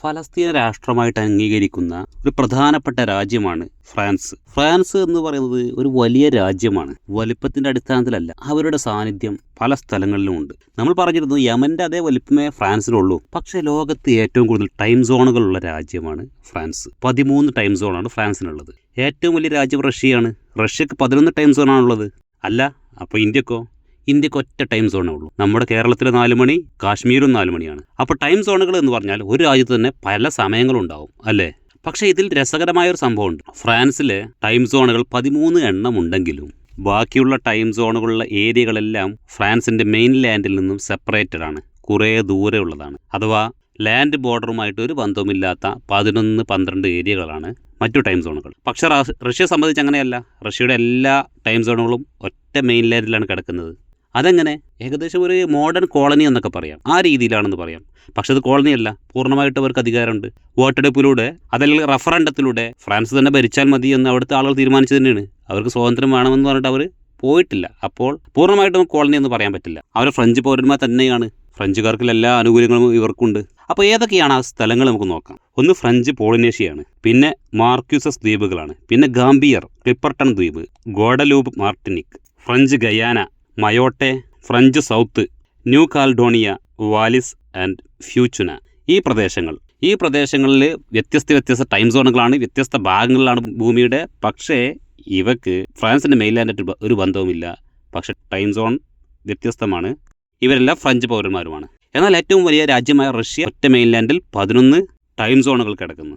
ഫലസ്തീന രാഷ്ട്രമായിട്ട് അംഗീകരിക്കുന്ന ഒരു പ്രധാനപ്പെട്ട രാജ്യമാണ് ഫ്രാൻസ്. ഫ്രാൻസ് എന്ന് പറയുന്നത് ഒരു വലിയ രാജ്യമാണ്. വലിപ്പത്തിന്റെ അടിസ്ഥാനത്തിലല്ല അവരുടെ സാന്നിധ്യം പല സ്ഥലങ്ങളിലും ഉണ്ട് നമ്മൾ പറഞ്ഞിരുന്നു യമന്റെ അതേ വലിപ്പമേ ഫ്രാൻസിലുള്ളൂ. പക്ഷേ ലോകത്ത് ഏറ്റവും കൂടുതൽ ടൈം സോണുകളുള്ള രാജ്യമാണ് ഫ്രാൻസ്. പതിമൂന്ന് ടൈം സോണാണ് ഫ്രാൻസിനുള്ളത്. ഏറ്റവും വലിയ രാജ്യം റഷ്യയാണ്. റഷ്യക്ക് പതിനൊന്ന് ടൈം സോണാണുള്ളത് അല്ല അപ്പോൾ ഇന്ത്യക്കോ? ഇന്ത്യയ്ക്ക് ഒറ്റ ടൈം സോണേ ഉള്ളൂ. നമ്മുടെ കേരളത്തിലെ നാല് മണി കാശ്മീരും നാല് മണിയാണ്. അപ്പോൾ ടൈം സോണുകൾ എന്ന് പറഞ്ഞാൽ ഒരു രാജ്യത്ത് തന്നെ പല സമയങ്ങളുണ്ടാവും അല്ലേ? പക്ഷേ ഇതിൽ രസകരമായ ഒരു സംഭവമുണ്ട് ഫ്രാൻസിലെ ടൈം സോണുകൾ പതിമൂന്ന് എണ്ണം ഉണ്ടെങ്കിലും ബാക്കിയുള്ള ടൈം സോണുകളുള്ള ഏരിയകളെല്ലാം ഫ്രാൻസിന്റെ മെയിൻ ലാൻഡിൽ നിന്നും സെപ്പറേറ്റഡ് ആണ്. കുറേ ദൂരെ ഉള്ളതാണ്. അഥവാ ലാൻഡ് ബോർഡറുമായിട്ട് ഒരു ബന്ധവുമില്ലാത്ത പതിനൊന്ന് പന്ത്രണ്ട് ഏരിയകളാണ് മറ്റു ടൈം സോണുകൾ പക്ഷേ റഷ്യ സംബന്ധിച്ച് അങ്ങനെയല്ല. റഷ്യയുടെ എല്ലാ ടൈം സോണുകളും ഒറ്റ മെയിൻ ലാൻഡിലാണ് കിടക്കുന്നത്. അതെങ്ങനെ? ഏകദേശം ഒരു മോഡേൺ കോളനി എന്നൊക്കെ പറയാം. ആ രീതിയിലാണെന്ന് പറയാം. പക്ഷെ അത് കോളനിയല്ല പൂർണമായിട്ട് അവർക്ക് അധികാരമുണ്ട്. വോട്ടെടുപ്പിലൂടെ അതല്ലെങ്കിൽ റഫറണ്ടത്തിലൂടെ ഫ്രാൻസ് തന്നെ ഭരിച്ചാൽ മതി എന്ന് അവിടുത്തെ ആളുകൾ തീരുമാനിച്ചു തന്നെയാണ്. അവർക്ക് സ്വാതന്ത്ര്യം വേണമെന്ന് പറഞ്ഞിട്ട് അവർ പോയിട്ടില്ല. അപ്പോൾ പൂർണമായിട്ടും കോളനി എന്ന് പറയാൻ പറ്റില്ല. അവർ ഫ്രഞ്ച് പൗരന്മാർ തന്നെയാണ്. ഫ്രഞ്ചുകാർക്കുള്ള എല്ലാ ആനുകൂല്യങ്ങളും ഇവർക്കുണ്ട്. അപ്പോൾ ഏതൊക്കെയാണ് ആ സ്ഥലങ്ങൾ നമുക്ക് നോക്കാം. ഒന്ന് ഫ്രഞ്ച് പോളിനേഷ്യയാണ്. പിന്നെ മാർക്യൂസസ് ദ്വീപുകളാണ്. പിന്നെ ഗാംബിയർ ക്ലിപ്പർട്ടൺ ദ്വീപ് Guadeloupe Martinique French Guiana Mayotte French south New Caledonia Wallis and Futuna. ഈ പ്രദേശങ്ങൾ. ഈ പ്രദേശങ്ങളിൽ വ്യത്യസ്ത വ്യത്യസ്ത ടൈം സോണുകളാണ് വ്യത്യസ്ത ഭാഗങ്ങളിലാണ് ഭൂമിയുടെ. പക്ഷേ ഇവക്ക് ഫ്രാൻസിന്റെ മെയിൻലാൻഡായിട്ട് ഒരു ബന്ധവുമില്ല. പക്ഷെ ടൈം സോൺ വ്യത്യസ്തമാണ്. ഇവരെല്ലാം ഫ്രഞ്ച് പൗരന്മാരുമാണ്. എന്നാൽ ഏറ്റവും വലിയ രാജ്യമായ റഷ്യ ഒറ്റ മെയിൻലാൻഡിൽ പതിനൊന്ന് ടൈം സോണുകൾ കിടക്കുന്നു.